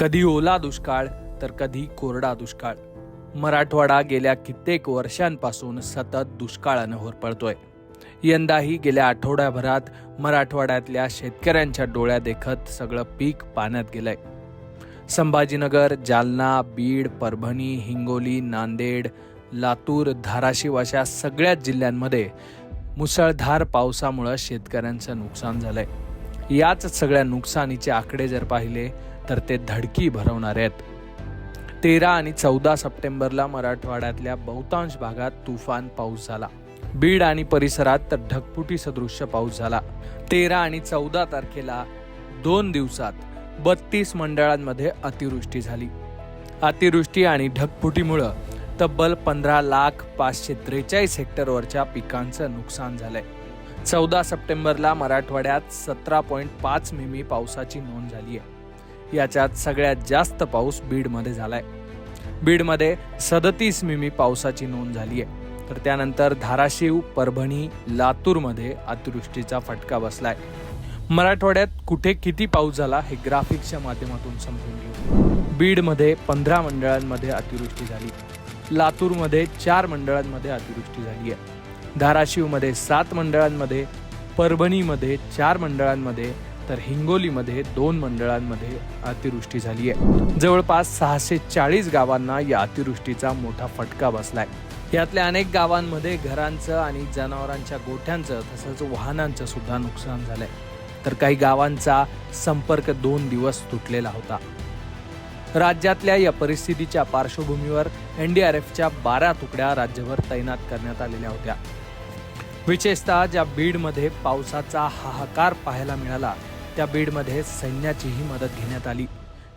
कधी ओला दुष्काळ तर कधी कोरडा दुष्काळ. मराठवाडा गेल्या कित्येक वर्षांपासून सतत दुष्काळानं होरपळतोय यंदाही गेल्या आठवड्याभरात मराठवाड्यातल्या शेतकऱ्यांच्या डोळ्या देखत सगळं पीक पाण्यात गेलंय. संभाजीनगर जालना बीड परभणी हिंगोली नांदेड लातूर धाराशिव अशा सगळ्याच जिल्ह्यांमध्ये मुसळधार पावसामुळं शेतकऱ्यांचं नुकसान झालंय. याच सगळ्या नुकसानीचे आकडे जर पाहिले तर ते धडकी भरवणारे आहेत. तेरा आणि चौदा सप्टेंबरला मराठवाड्यातल्या बहुतांश भागात तुफान पाऊस झाला. बीड आणि परिसरात तर ढगफुटी सदृश्य पाऊस झाला. तेरा आणि चौदा तारखेला दोन दिवसात बत्तीस मंडळांमध्ये अतिवृष्टी झाली. अतिवृष्टी आणि ढगफुटीमुळं तब्बल पंधरा लाख पाचशे त्रेचाळीस हेक्टरवरच्या पिकांचं नुकसान झालंय. चौदा सप्टेंबरला मराठवाड्यात सतरा पॉईंट पाच मिमी पावसाची नोंद झाली आहे याच्यात सगळ्यात जास्त पाऊस बीडमध्ये झालाय. बीडमध्ये सदतीस मिमी पावसाची नोंद झाली आहे तर त्यानंतर धाराशिव परभणी लातूरमध्ये अतिवृष्टीचा फटका बसलाय. मराठवाड्यात कुठे किती पाऊस झाला हे ग्राफिक्सच्या माध्यमातून समजून घेऊ. बीडमध्ये पंधरा मंडळांमध्ये अतिवृष्टी झाली. लातूरमध्ये चार मंडळांमध्ये अतिवृष्टी झाली आहे धाराशिवमध्ये सात मंडळांमध्ये परभणीमध्ये चार मंडळांमध्ये तर हिंगोलीमध्ये दोन मंडळांमध्ये अतिवृष्टी झाली आहे. जवळपास सहाशे चाळीस गावांना या अतिवृष्टीचा मोठा फटका बसलाय. यातल्या अनेक गावांमध्ये घरांचं आणि जनावरांच्या गोठ्यांचं तसंच वाहनांचं सुद्धा नुकसान झालंय. तर काही गावांचा संपर्क दोन दिवस तुटलेला होता. राज्यातल्या या परिस्थितीच्या पार्श्वभूमीवर एनडीआरएफच्या बारा तुकड्या राज्यभर तैनात करण्यात आलेल्या होत्या. विशेषतः ज्या बीडमध्ये पावसाचा हाहाकार पाहायला मिळाला त्या बीडमध्ये सैन्याचीही मदत घेण्यात आली.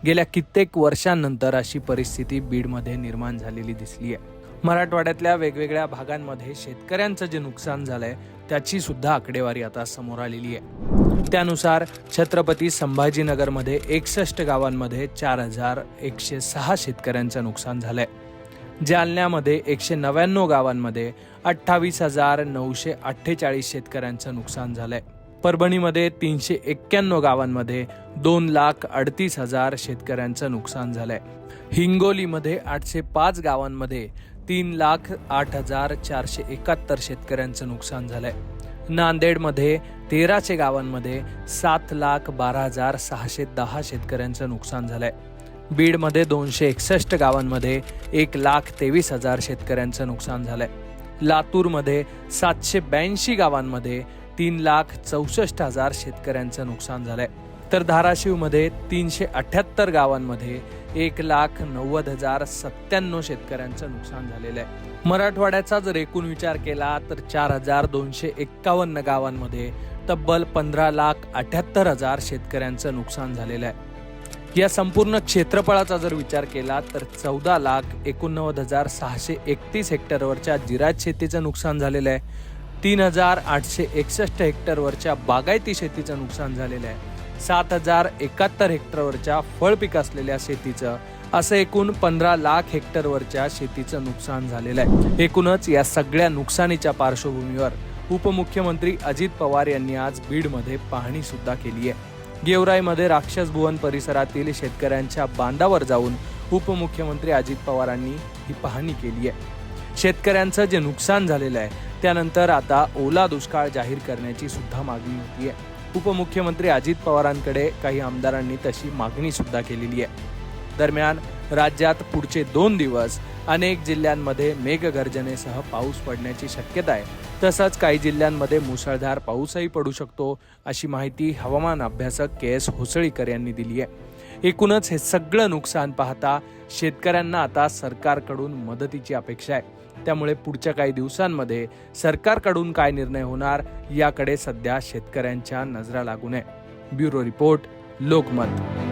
गेल्या कित्येक वर्षांनंतर अशी परिस्थिती बीडमध्ये निर्माण झालेली दिसली आहे. मराठवाड्यातल्या वेगवेगळ्या भागांमध्ये शेतकऱ्यांचं जे नुकसान झालंय त्याची सुद्धा आकडेवारी आता समोर आलेली आहे. त्यानुसार छत्रपती संभाजीनगरमध्ये एकसष्ट गावांमध्ये चार हजार एकशे सहा शेतकऱ्यांचं नुकसान झालंय. जालन्यामध्ये एकशे नव्याण्णव गावांमध्ये अठ्ठावीस हजार नऊशे अठ्ठेचाळीस शेतकऱ्यांचं नुकसान झालंय. परभणीमध्ये तीनशे एक्क्याण्णव गावांमध्ये दोन लाख अडतीस हजार शेतकऱ्यांचं नुकसान झालंय. हिंगोलीमध्ये आठशे पाच गावांमध्ये तीन लाख आठ हजार चारशे एकाहत्तर शेतकऱ्यांचं नुकसान झालंय. नांदेडमध्ये तेराशे गावांमध्ये सात लाख बारा हजार सहाशे दहा शेतकऱ्यांचं नुकसान झालंय. बीडमध्ये दोनशे एकसष्ट गावांमध्ये एक लाख तेवीस हजार शेतकऱ्यांचं नुकसान झालंय. लातूरमध्ये सातशे ब्याऐंशी गावांमध्ये तीन लाख चौसष्ट हजार शेतकऱ्यांचं नुकसान झालंय. तर धाराशिवमध्ये तीनशे अठ्याहत्तर गावांमध्ये एक लाख नव्वद हजार सत्त्याण्णव शेतकऱ्यांचं नुकसान झालेलं आहे. मराठवाड्याचा जर एकूण विचार केला तर चार हजार दोनशे एक्कावन्न गावांमध्ये तब्बल पंधरा लाख अठ्याहत्तर हजार शेतकऱ्यांचं नुकसान झालेलं आहे. या संपूर्ण क्षेत्रफळाचा जर विचार केला तर चौदा लाख एकोणनव्वद हजार सहाशे एकतीस हेक्टरवरच्या जिरायत शेतीचं नुकसान झालेलं आहे. तीन हजार आठशे एकसष्ट हेक्टरवरच्या बागायती शेतीचं नुकसान झालेलं आहे. सात हजार एकाहत्तर हेक्टरवरच्या फळपीक असलेल्या शेतीचं असं एकूण पंधरा लाख हेक्टरवरच्या शेतीचं नुकसान झालेलं आहे. एकूणच या सगळ्या नुकसानीच्या पार्श्वभूमीवर उपमुख्यमंत्री अजित पवार यांनी आज बीडमध्ये पाहणी सुद्धा केली आहे. गेवराईमध्ये राक्षस भुवन परिसरातील शेतकऱ्यांच्या बांधावर जाऊन उपमुख्यमंत्री अजित पवारांनी ही पाहणी केली आहे. शेतकऱ्यांचं जे नुकसान झालेलं आहे त्यानंतर आता ओला दुष्काळ जाहीर करण्याची सुद्धा मागणी होती आहे उपमुख्यमंत्री अजित पवारांकडे काही आमदारांनी तशी मागणी सुद्धा केलेली आहे. दरम्यान राज्यात पुढचे दोन दिवस अनेक जिल्ह्यांमध्ये मेघगर्जनेसह पाऊस पडण्याची शक्यता आहे. तसंच काही जिल्ह्यांमध्ये मुसळधार पाऊसही पडू शकतो अशी माहिती हवामान अभ्यासक के एस होसळीकर यांनी दिली आहे. एकूणच हे सगळं नुकसान पाहता शेतकऱ्यांना आता सरकारकडून मदतीची अपेक्षा आहे. त्यामुळे पुढच्या काही दिवसांमध्ये सरकारकडून काय निर्णय होणार याकडे सध्या शेतकऱ्यांच्या नजरा लागू नये ब्युरो रिपोर्ट लोकमत.